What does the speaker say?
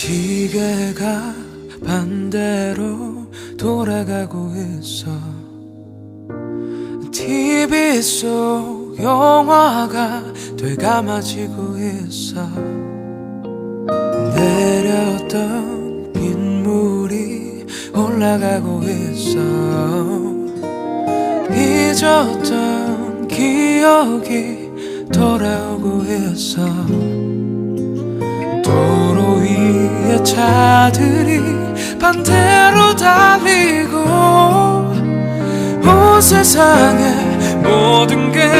시계가 반대로 돌아가고 있어. TV 속 영화가 되감아지고 있어. 내렸던 빗물이 올라가고 있어. 잊었던 기억이 돌아오고 있어 차들이 반대로 달리고 온 세상에 모든 게